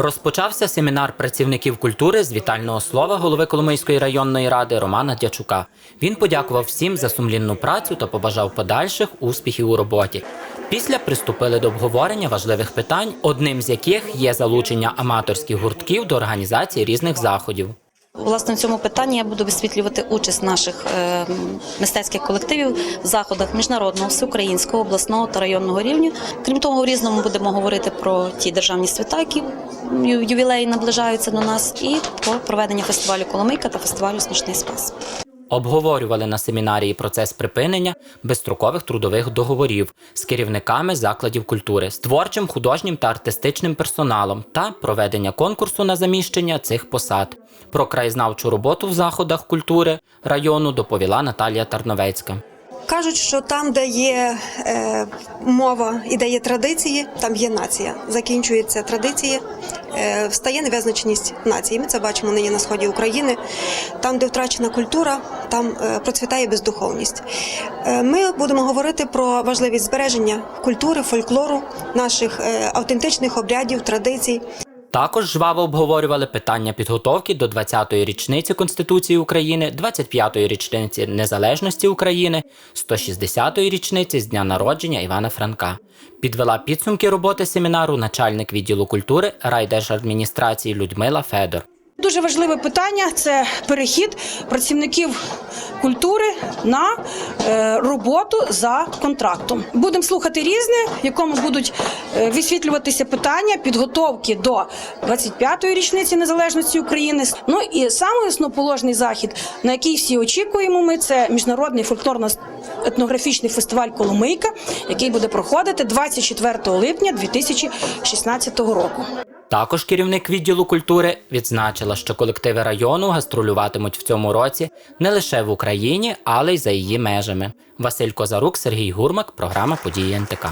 Розпочався семінар працівників культури з вітального слова голови Коломийської районної ради Романа Дячука. Він подякував всім за сумлінну працю та побажав подальших успіхів у роботі. Після приступили до обговорення важливих питань, одним з яких є залучення аматорських гуртків до організації різних заходів. Власне, в цьому питанні я буду висвітлювати участь наших е, мистецьких колективів в заходах міжнародного, всеукраїнського, обласного та районного рівня. Крім того, в різному будемо говорити про ті державні свята, які ювілеї наближаються до нас, і про проведення фестивалю Коломийка та фестивалю Смішний спас. Обговорювали на семінарії процес припинення безстрокових трудових договорів з керівниками закладів культури, з творчим, художнім та артистичним персоналом та проведення конкурсу на заміщення цих посад. Про краєзнавчу роботу в заходах культури району доповіла Наталія Тарновецька. Кажуть, що там, де є е, мова і де є традиції, там є нація. Закінчуються традиції, е, встає невизначеність нації. Ми це бачимо нині на сході України. Там, де втрачена культура, там е, процвітає бездуховність. Е, ми будемо говорити про важливість збереження культури, фольклору, наших е, автентичних обрядів, традицій. Також жваво обговорювали питання підготовки до 20-ї річниці Конституції України, 25-ї річниці Незалежності України, 160-ї річниці з дня народження Івана Франка. Підвела підсумки роботи семінару начальник відділу культури райдержадміністрації Людмила Федор. Дуже важливе питання це перехід працівників культури на е, роботу за контрактом. Будемо слухати різне, в якому будуть е, висвітлюватися питання підготовки до 25-ї річниці незалежності України. Ну і самий основоположний захід, на який всі очікуємо, ми це міжнародний фольклорно-етнографічний фестиваль Коломийка, який буде проходити 24 липня 2016 року. Також керівник відділу культури відзначила, що колективи району гастролюватимуть в цьому році не лише в Україні, але й за її межами. Василь Козарук, Сергій Гурмак, програма Події НТК.